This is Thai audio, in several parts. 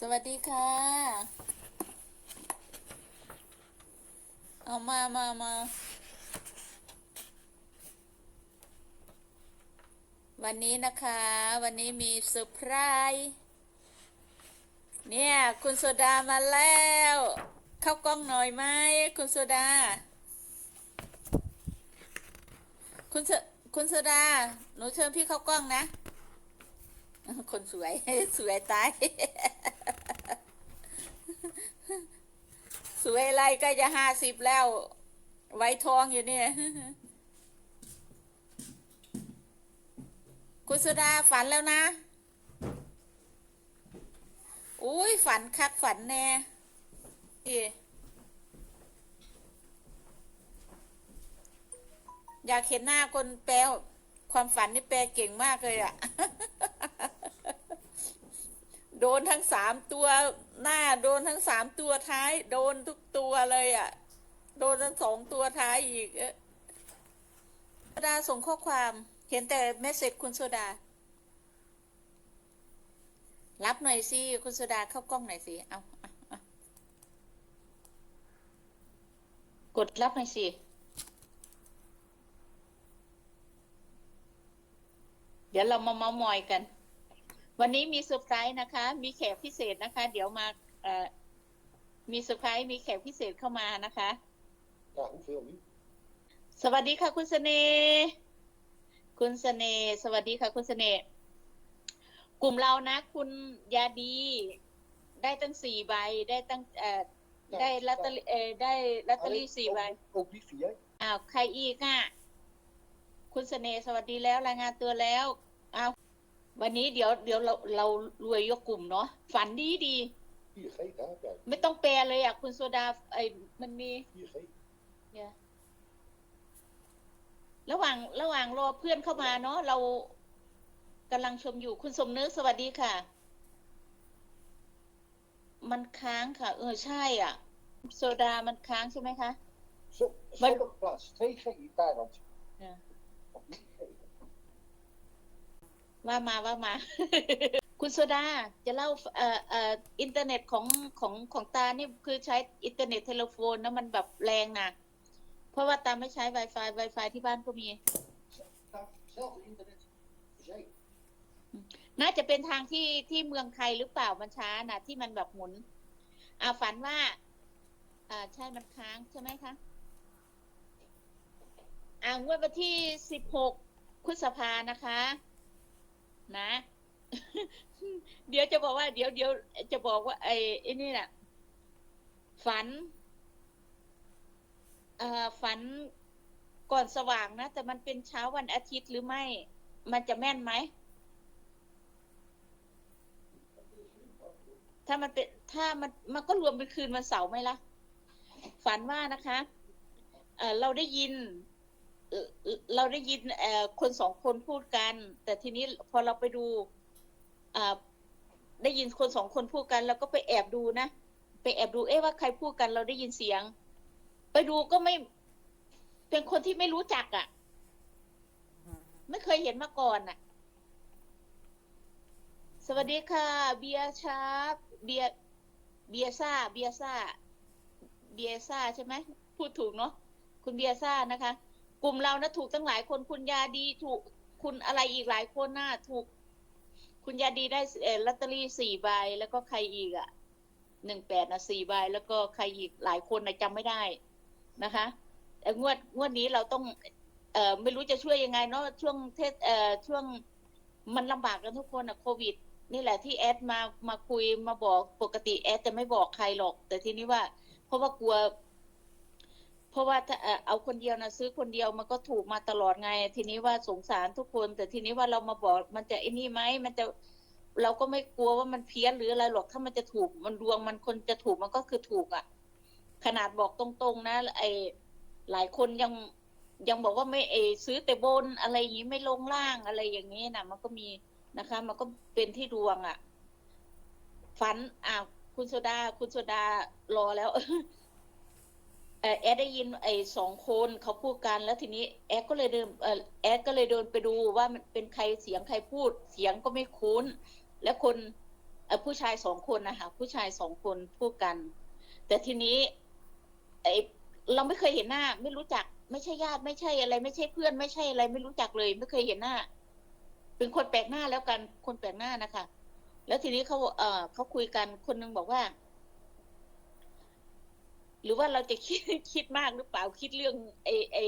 สวัสดีค่ะ เอามามามา วันนี้นะคะ วันนี้มีเซอร์ไพรส์เนี่ย คุณโซดามาแล้ว เข้ากล้องหน่อยไหมคุณโซดา คุณโซคุณโซดา หนูเชิญพี่เข้ากล้องนะ คนสวย สวยตาย สวยอะไรก็จะห้าสิบแล้ว ไว้ทองอยู่เนี่ย คุณสุดาฝันแล้วนะ อุ้ยฝันคักฝันแน่อีอยากเห็นหน้าคนแปลความฝันนี่แปลเก่งมากเลยอะ โดนทั้งสามตัวหน้าโดนทั้งสามตัวท้าย โดนทุกตัวเลยอะ่ะ โดนทั้งสองตัวท้ายอีกโซดาส่งข้อความเห็นแต่เมสเซจคุณโซดา รับหน่อยสิคุณโซดาเข้ากล้องหน่อยสิเอาเอาเอากดรับหน่อยสิเดี๋ยวเรามาเมามอยกัน วันนี้มีเซอร์ไพรส์นะคะ มีแขกพิเศษนะคะ เดี๋ยวมาเอ่อมีเซอร์ไพรส์มีแขกพิเศษเข้ามานะคะ Ja, hoeveel nu? สวัสดีค่ะคุณเสน่ห์คุณเสน่ห์สวัสดีค่ะคุณเสน่ห์กลุ่มเรานะ คุณยาดี ได้ตั้งสี่ใบ ได้ตั้งเอ่อ Ja, ได้ลอตเตอรี่เออได้ลอตเตอรี่ Alleen สี่ใบ Ook, ook die vier. อ้าวใครอีกอะ คุณเสน่ห์สวัสดีแล้วรายงานตัวแล้วอ้าว วันนี้เดี๋ยวเดี๋ยวเราเรารวยยกกลุ่มเนาะฝันดีดี 4G, daar heb jij. ไม่ต้องแปลเลยอะ คุณโซดาไอ้มันมี 4G. เนี่ยระหว่างระหว่างรอเพื่อนเข้ามาเนาะเรากำลังชมอยู่คุณสมนึกสวัสดีค่ะ มันค้างค่ะ เออใช่อะ โซดามันค้างใช่ไหมคะ Zo, Maar- zonder plaats. 2G in Thailand. เนี่ย Of 3G. ว่ามาว่ามา คุณโซดาจะเล่าเอ่อเอ่ออินเทอร์เน็ตของของของตานี่คือใช้อินเทอร์เน็ตเทเลโฟนนะมันแบบแรงนะเพราะว่าตาไม่ใช้ Wi-Fi Wi-Fi ที่บ้านก็มี Zelfde internet. Zee. น่าจะเป็นทางที่ที่เมืองไทยหรือเปล่ามันช้านะที่มันแบบหมุนอ่าฝันว่าอ่าใช่มันค้างใช่ไหมคะอ่างวดวันที่สิบหกพฤษภานะคะ นะ เดี๋ยวจะบอกว่า เดี๋ยวเดี๋ยวจะบอกว่า ไอ้ไอ้นี่น่ะ ฝันเอ่อฝันก่อนสว่างนะ แต่มันเป็นเช้าวันอาทิตย์หรือไม่ มันจะแม่นไหม ถ้ามันเป็นถ้ามันมันก็รวมเป็นคืนวันเสาร์ไหมล่ะ ฝันว่านะคะเออเราได้ยิน เราได้ยินคนสองคนพูดกัน แต่ทีนี้พอเราไปดูได้ยินคนสองคนพูดกัน แล้วก็ไปแอบดูนะไปแอบดูเอ๊ะว่าใครพูดกันเราได้ยินเสียง ไปดูก็ไม่ เป็นคนที่ไม่รู้จักอะ่ะ ไม่เคยเห็นมาก่อนอะ สวัสดีค่ะ เบียชาร์ปเบียเบียซ่า เบียซ่า เบียซ่าใช่ไหมพูดถูกเนาะคุณเบียซ่านะคะ กลุ่มเรานะถูกตั้งหลายคนคุณยาดีถูกคุณอะไรอีกหลายคนน่ะถูก คุณยาดีได้เออลอตเตอรี่สี่ใบแล้วก็ใครอีกอะหนึ่งแปดนะสี่ใบแล้วก็ใครอีกหลายคนนะจำไม่ได้นะคะแต่งวดงวดนี้เราต้อง เออไม่รู้จะช่วยยังไงเนาะช่วงเทศเออช่วงมันลำบากกันทุกคนอะโควิด นี่แหละที่แอดมามาคุยมาบอกปกติแอดจะไม่บอกใครหรอก แต่ทีนี้ว่า เพราะว่ากลัว ราะว่าถ้าเออเอาคนเดียวนะซื้อคนเดียวมันก็ถูกมาตลอดไง ทีนี้ว่าสงสารทุกคน แต่ทีนี้ว่าเรามาบอกมันจะไอ้นี่ไหมมันจะเราก็ไม่กลัวว่ามันเพี้ยนหรืออะไรหรอกถ้ามันจะถูกมันดวงมันคนจะถูกมันก็คือถูกอะ่ะ ขนาดบอกตรงๆ นะ ไอหลายคนยังยังบอกว่าไม่เออซื้อแต่บนอะไรอย่างนี้ไม่ลงล่างอะไรอย่างนี้นะมันก็มีนะคะ มันก็เป็นที่ดวงอะ่ะฝันอ่าวคุณโซดา คุณโซดารอแล้ว แอดได้ยินไอ้สองคนเขาพูดกันแล้วทีนี้แอดก็เลยเดินแอดก็เลยเดินไปดูว่ามันเป็นใครเสียงใครพูด เสียงก็ไม่คุ้น และคนผู้ชายสองคนนะคะผู้ชายสองคนพูดกัน แต่ทีนี้ไอเราไม่เคยเห็นหน้า ไม่รู้จัก ไม่ใช่ญาติไม่ใช่อะไร ไม่ใช่เพื่อนไม่ใช่อะไร ไม่รู้จักเลย ไม่เคยเห็นหน้า เป็นคนแปลกหน้าแล้วกันคนแปลกหน้านะคะแล้วทีนี้เขาเออเขาคุยกันคนหนึงบอกว่า หรือว่าเราจะคิดคิดมากหรือเปล่าคิดเรื่องไอไอ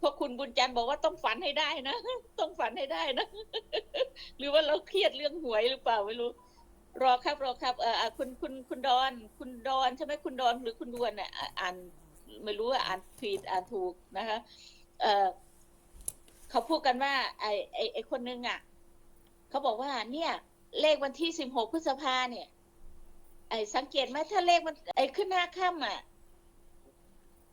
พวกคุณบุญจันทร์บอกว่าต้องฝันให้ได้นะต้องฝันให้ได้นะ หรือว่าเราเครียดเรื่องหวยหรือเปล่าไม่รู้รอครับรอครับเออคุณคุณคุณดอน คุณดอนใช่ไหมคุณดอนหรือคุณดวนเนี่ยอ่านไม่รู้ว่าอ่านผิดอ่านถูกนะคะ เออเขาพูดกันว่า ไอไอไอคนนึงอะเขาบอกว่า เนี่ย เลขวันที่สิบหกพฤษภาเนี่ย ไอสังเกตไหมถ้าเลขมันไอขึ้นหน้าค่ำอะ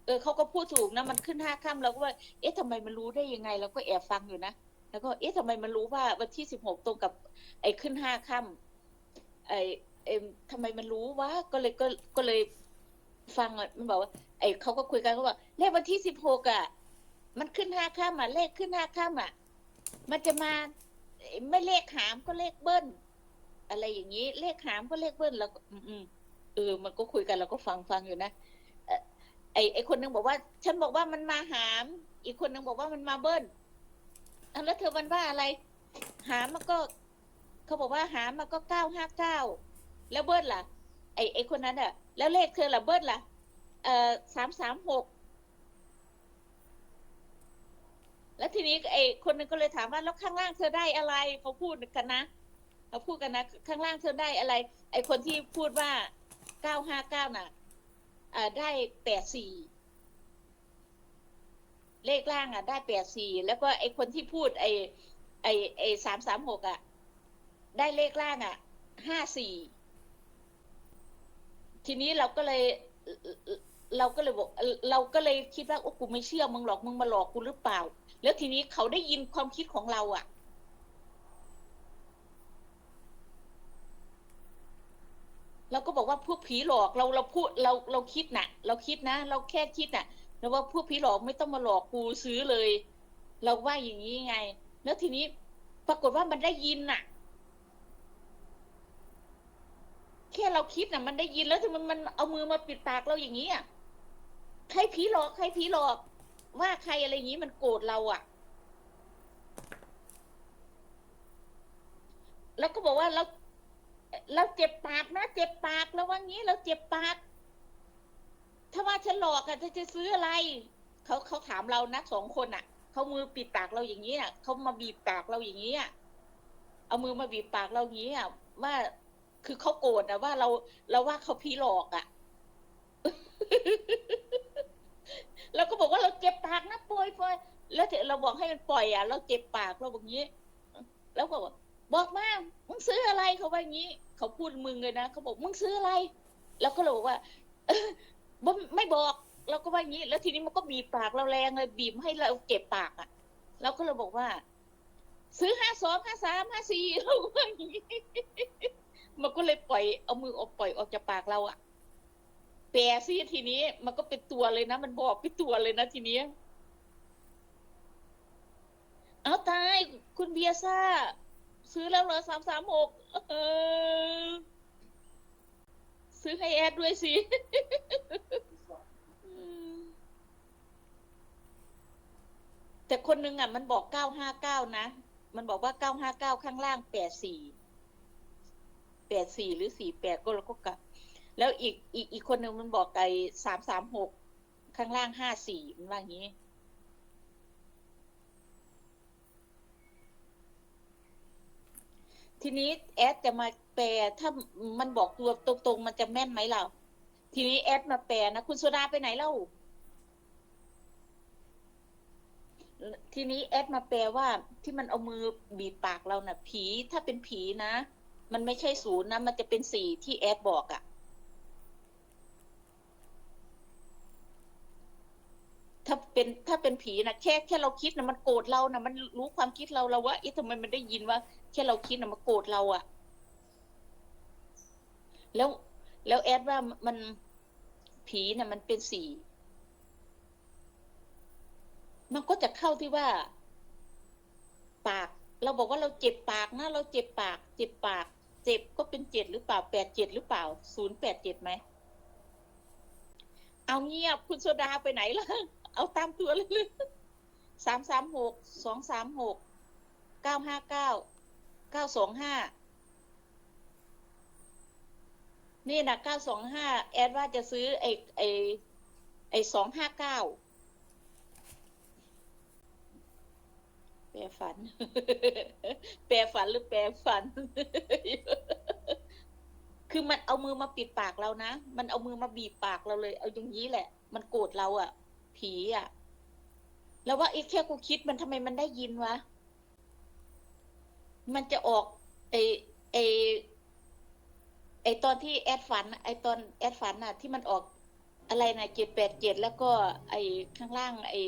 เออเขาก็พูดถูกนะมันขึ้นห้าค่ำเราก็ว่า เอ๊ะทำไมมันรู้ได้ยังไงเราก็แอบฟังอยู่นะแล้วก็เอ๊ะทำไมมันรู้ว่าวันที่สิบหกตรงกับ ไอ้ขึ้นห้าค่ำไอ้เอ็มทำไมมันรู้วะก็เลยก็ก็เลยฟังมันบอกว่า ไอ้เขาก็คุยกันเขาบอกเลขวันที่สิบหกอะ มันขึ้นห้าค่ำอะเลขขึ้นห้าค่ำอะ มันจะมาไม่เลขหามก็เลขเบิ้ลอะไรอย่างนี้ เลขหามก็เลขเบิ้ลแล้ว อืมเออ มันก็คุยกันเราก็ฟังฟังอยู่นะ ไอไอคนนึงบอกว่า ฉันบอกว่ามันมาหาม อีกคนนึงบอกว่ามันมาเบิ้ลแล้วเธอมันว่าอะไร หามมันก็เขาบอกว่าหามมันก็เก้าห้าเก้าแล้วเบิ้ลล่ะ ไอไอคนนั้นอะแล้วเลขเธอล่ะเบิ้ลล่ะ เอ่อสามสามหกแล้วทีนี้ไอคนนึงก็เลยถามว่าแล้วข้างล่างเธอได้อะไรเขาพูดกันนะเขาพูดกันนะ ข้างล่างเธอได้อะไร ไอคนที่พูดว่าเก้าห้าเก้าน่ะ ได้แปดสี่เลขล่างอะ ได้แปดสี่แล้วก็ไอคนที่พูด ไอไอไอสามสามหกอะ ได้เลขล่างอะห้าสี่ทีนี้เราก็เลยเราก็เลยบอกเราก็เลยคิดว่าโอ้กูไม่เชื่อมึงหรอกมึงมาหลอกกูหรือเปล่า แล้วทีนี้เขาได้ยินความคิดของเราอะ เราก็บอกว่าพวกผีหลอกเราเราพูดเราเราคิดน่ะ เราคิดนะ เราแค่คิดน่ะแล้วว่าพวกผีหลอกไม่ต้องมาหลอกกูซื้อเลย เราว่าอย่างนี้ไง แล้วทีนี้ปรากฏว่ามันได้ยินน่ะ แค่เราคิดน่ะ มันได้ยินแล้วมันมันเอามือมาปิดปากเราอย่างนี้อะใครผีหลอกใครผีหลอก ว่าใครอะไรอย่างนี้มันโกรธเราอะแล้วก็บอกว่าเรา เราเจ็บปากนะเจ็บปากแล้วว่างี้เราเจ็บปาก ถ้าว่าฉันหลอกอะจะจะซื้ออะไรเขาเขาถามเรานะสองคนอะเขามือปิดปากเราอย่างนี้อะเขามาบีบปากเราอย่างนี้อะเอามือมาบีบปากเราอย่างนี้อะว่าคือเขาโกรธอะว่าเราเราว่าเขาพีหลอกอะเราก็บอกว่าเราเจ็บปากนะปล่อยปล่อยแล้วเราบอกให้มันปล่อยอะ เราเจ็บปากเราบอกงี้ แล้วก็บอก บอกมามึงซื้ออะไรเขาว่าอย่างนี้เขาพูดมึงเลยนะเขาบอกมึงซื้ออะไร แล้วก็เลยบอกว่าออไม่บอกเราก็ว่าอย่างนี้ แล้วทีนี้มันก็บีบปากเราแรงเลยบีบให้เราเจ็บปากอะเราก็เลยบอกว่า ซื้อห้าสองห้าสามห้าสี่เราก็ว่าอย่างนี้มันก็เลยปล่อยเอามือออกปล่อยออกจากปากเราอะแปรซิทีนี้ มันก็เป็นตัวเลยนะมันบอกเป็นตัวเลยนะทีนี้เอาตายคุณเบียซ่า ซื้อแล้วเหรอสามสามหกซื้อให้แอดด้วยสิ แต่คนหนึงอะ มันบอกเก้าห้าเก้านะ มันบอกว่าเก้าห้าเก้าข้างล่างแปดสี่แปดสี่หรือสี่แปดก็เราก็กลับ แล้วอีกอีกอีกคนหนึ่งมันบอกไอ้สามสามหกข้างล่างห้าสี่มันว่าอย่างนี้ ทีนี้แอดจะมาแปลถ้ามันบอกตัวตรงๆ มันจะแม่นไหมเรา ทีนี้แอดมาแปลนะ คุณโซดาไปไหนเล่า ทีนี้แอดมาแปลว่าที่มันเอามือบีบปากเราน่ะ ผีถ้าเป็นผีนะ มันไม่ใช่ศูนย์นะ มันจะเป็นสี่ที่แอดบอกอะ่ะ ถ้าเป็นถ้าเป็นผีนะแค่แค่เราคิดนะมันโกรธเรานะมันรู้ความคิดเราเราว่าเอ๊ะทำไมมันได้ยินว่า แค่เราคิดนะมันโกรธเราอะ่ะแล้วแล้วแอดว่ามันผีนะ่ะมันเป็นสีมันก็จะเข้าที่ว่า ปาก เราบอกว่าเราเจ็บปากนะเราเจ็บปาก เจ็บปาก เจ็บก็เป็นเจ็ดหรือเปล่าแปดเจ็ดหรือเปล่าศูนย์แปดเจ็ดไหมเอาเงียบคุณโซดาไปไหนล่ะ เอาตามตัวเลยสามสามหกสองสามหกเก้าห้าเก้าเก้าสองห้านี่นะเก้าสองห้าแอดว่าจะซื้อไอ้ไอ้ไอ้สองห้าเก้าแปรฝัน แปรฝันหรือแปรฝัน คือมันเอามือมาปิดปากเรานะ มันเอามือมาบีบปากเราเลย เอาอย่างนี้แหละ มันโกรธเราอะ่ะ ผีอะ่ะ แล้วว่าไอ้แค่กูคิดมันทำไมมันได้ยินวะ มันจะออกไอ้ไอ้ไอ้ตอนที่แอดฝัน ไอ้ตอนแอดฝันน่ะ ที่มันออกอะไรนะเจ็ดแปดเจ็ดแล้วก็ ไอ้ข้างล่าง ไอ้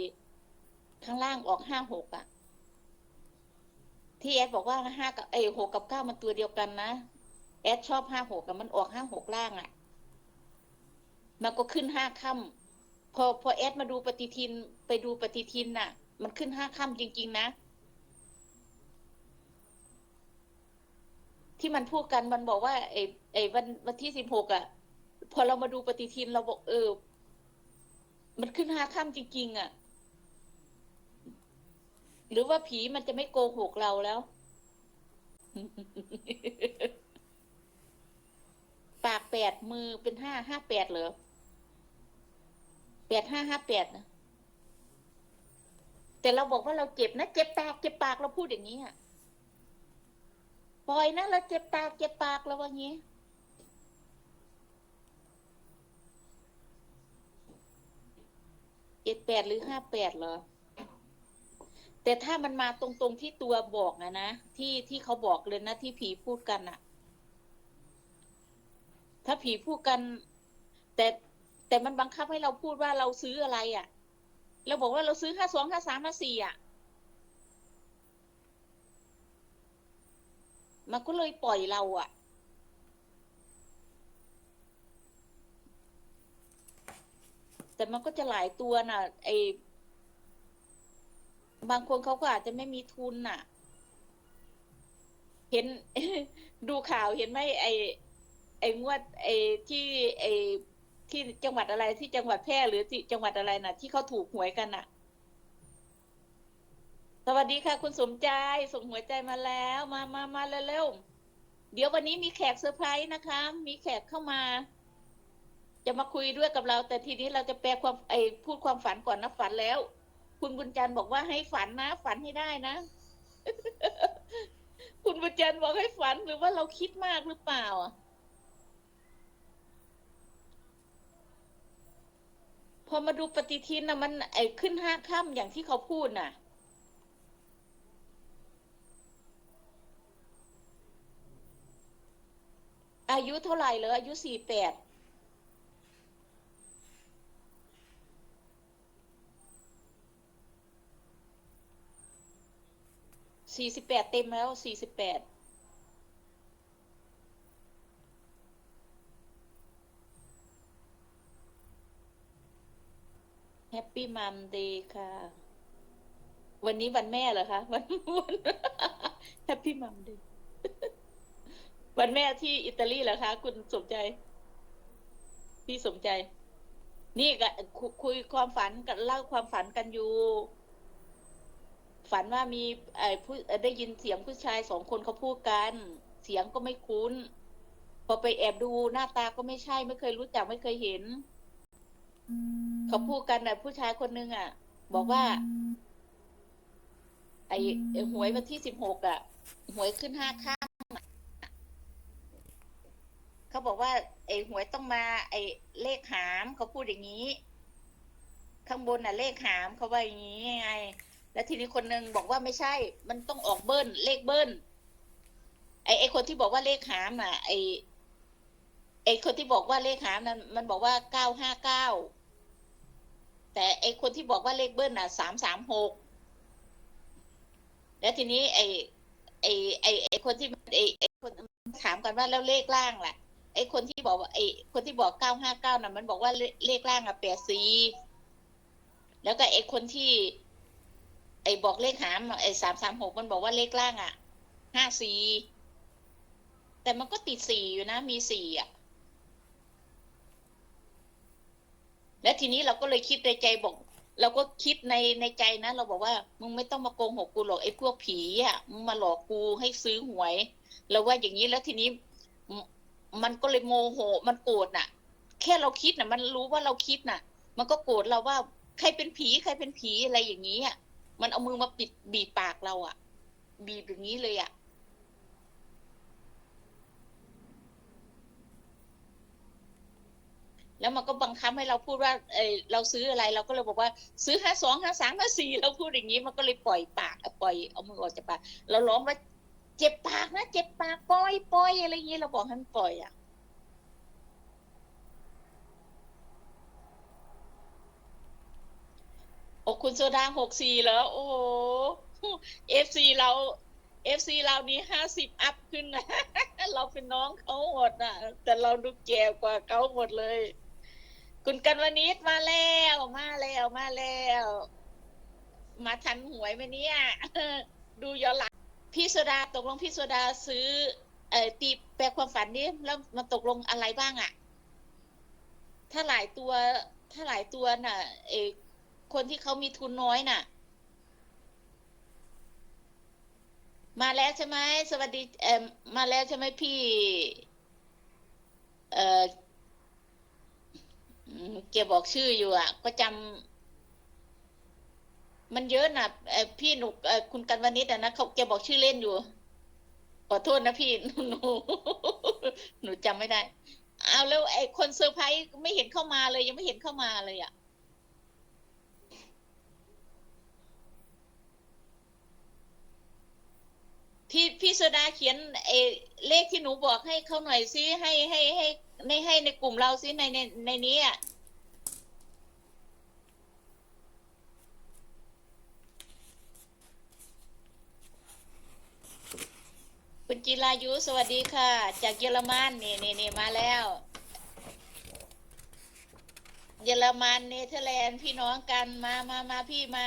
ข้างล่างออกห้าหกอะ ที่แอดบอกว่าห้ากับไอ้หกกับเก้ามันตัวเดียวกันนะแอดชอบห้าหกอะมันออกห้าหกล่างอะมันก็ขึ้นห้าค่ำ พอพอแอดมาดูปฏิทินไปดูปฏิทินน่ะ มันขึ้นห้าค่ำจริง ๆ นะ ที่มันพูดกันมันบอกว่าไอ้ไอ้วันวันที่สิบหกอะ พอเรามาดูปฏิทินเราบอกเออ มันขึ้นห้าค่ำจริง ๆ อะ หรือว่าผีมันจะไม่โกหกเราแล้วปากแปดมือเป็นห้าห้าแปดเหรอ แปดห้าห้าแปดนะแต่เราบอกว่าเราเจ็บนะเจ็บปากเจ็บปากเราพูดอย่างนี้อะปล่อยนะเราเจ็บปากเจ็บปากเราว่างี้ เจ็ดแปดหรือห้าแปดเหรอ แต่ถ้ามันมาตรงๆที่ตัวบอกนะนะ ที่ที่เขาบอกเลยนะที่ผีพูดกันอะถ้าผีพูดกัน แต่ แต่มันบังคับให้เราพูดว่าเราซื้ออะไรอะ่ะ เราบอกว่าเราซื้อห้าสองห้าสามห้าสี่อะ มันก็เลยปล่อยเราอะ แต่มันก็จะหลายตัวน่ะ ไอบางคนเขาก็อาจจะไม่มีทุนน่ะ เห็นดูข่าวเห็นไหมไอไอ้งวดไอ้ที่ไอ้ ที่จังหวัดอะไรที่จังหวัดแพร่หรือที่จังหวัดอะไรน่ะ ที่เขาถูกหวยกันน่ะ สวัสดีค่ะ คุณสมใจส่งหัวใจมาแล้ว มามามาเร็วๆเดี๋ยววันนี้มีแขกเซอร์ไพรส์นะคะ มีแขกเข้ามา จะมาคุยด้วยกับเรา แต่ทีนี้เราจะแปลความไอพูดความฝันก่อนนะฝันแล้ว คุณบุญจันทร์บอกว่าให้ฝันนะ ฝันให้ได้นะ คุณบุญจันทร์บอกให้ฝันหรือว่าเราคิดมากหรือเปล่าอะ พอมาดูปฏิทินนะมันไอ้ขึ้นห้าค่ำอย่างที่เขาพูดน่ะ อายุเท่าไหร่เลยอายุสี่แปดสี่สิบแปดเต็มแล้วสี่สิบแปด ปปี้มัมเดย์ค่ะ วันนี้วันแม่เหรอคะวันวันแฮปปี้มัมเดย์วันแม่ที่อิตาลีเหรอคะ คุณสมใจ พี่สมใจ นี่ก็คุคุยความฝันกันเล่าความฝันกันอยู่ ฝันว่ามีไอ้ผู้ได้ยินเสียงผู้ชายสองคนเขาพูดกัน เสียงก็ไม่คุ้น พอไปแอบดูหน้าตาก็ไม่ใช่ ไม่เคยรู้จักไม่เคยเห็น เขาพูดกันน่ะผู้ชายคนนึงอะ บอกว่าไอ้ไอ้หวยวันที่สิบหกอะ หวยขึ้นห้าข้างอะเขาบอกว่า ไอ้หวยต้องมา ไอ้เลขหามเขาพูดอย่างนี้ ข้างบนน่ะ เลขหามเขาว่าอย่างนี้ไง แล้วทีนี้คนนึงบอกว่าไม่ใช่ มันต้องออกเบิ้ลเลขเบิ้ลไอ้ไอ้คนที่บอกว่าเลขหามอะ ไอ้ไอ้คนที่บอกว่าเลขหามนั้นมันบอกว่าเก้าห้าเก้า แต่ไอคนที่บอกว่าเลขเบิ้ลน่ะสามสามหกแล้วทีนี้ไอไอไอไอคนที่ไอไอคนถามกันว่าแล้วเลขล่างล่ะ ไอคนที่บอกว่าไอคนที่บอกเก้าห้าเก้าน่ะมันบอกว่าเลขล่างอะแปดสี่แล้วก็ไอคนที่ ไอบอกเลขหามไอสามสามหกมันบอกว่าเลขล่างอะห้าสี่แแต่มันก็ติดสี่อยู่นะ มีสี่อะ และทีนี้เราก็เลยคิดในใจบอก เราก็คิดในในใจนะเราบอกว่า มึงไม่ต้องมาโกงหกกูหรอกไอ้พวกผีอะมึงมาหลอกกูให้ซื้อหวยเราว่าอย่างนี้แล้วทีนี้มมันก็เลยโมโห มันโกรธน่ะ แค่เราคิดน่ะ มันรู้ว่าเราคิดน่ะ มันก็โกรธเราว่าใครเป็นผีใครเป็นผีอะไรอย่างนี้อะมันเอามือมาปิดบีบปากเราอะ บีบอย่างนี้เลยอะ แล้วมันก็บังคับให้เราพูดว่าเออเราซื้ออะไรเราก็เลยบอกว่าซื้อห้าสองห้าสามห้าสี่เราพูดอย่างนี้มันก็เลยปล่อยปากปล่อยเอามือออกจากปากเราร้องว่าเจ็บปากนะเจ็บปากปล่อยปล่อยอะไรอย่างนี้เราบอกให้มันปล่อยอะโอ้คุณโซดาหกสี่แล้ว โอ้โหเอฟซีเราเอฟซีเรานี่ห้าสิบอัพขึ้นนะ เราเป็นน้องเขาหมดนะแต่เราดูแก่กว่าเขาหมดเลย คุณกันวนิดมาแล้วมาแล้วมาแล้ว มาทันหวยไหมเนี่ยดูย้อนหลังพี่โซดาตกลงพี่โซดาซื้อ เอ่อตีแปลความฝันนี้แล้วมันตกลงอะไรบ้างอะถ้าหลายตัวถ้าหลายตัวน่ะเออคนที่เขามีทุนน้อยน่ะ มาแล้วใช่ไหมสวัสดีเออมาแล้วใช่ไหมพี่ เออ อืมแกบอกชื่ออยู่อะ ก็จำมันเยอะน่ะเออพี่หนุกเออคุณกันวนิดนะเขาแกบอกชื่อเล่นอยู่ขอโทษนะพี่หนูหนูจำไม่ได้ เอาแล้วไอ้คนเซอร์ไพรส์ไม่เห็นเข้ามาเลย ยังไม่เห็นเข้ามาเลยอะ พี่พี่โซดาเขียนเออเลขที่หนูบอกให้เขาหน่อยซิให้ให้ให้ในให้ในกลุ่มเราซิในในในนี้อะคุณจิรายุสวัสดีค่ะ จากเยอรมันนี่นี่นี่มาแล้ว เยอรมันเนเธอร์แลนด์พี่น้องกันมามามาพี่มา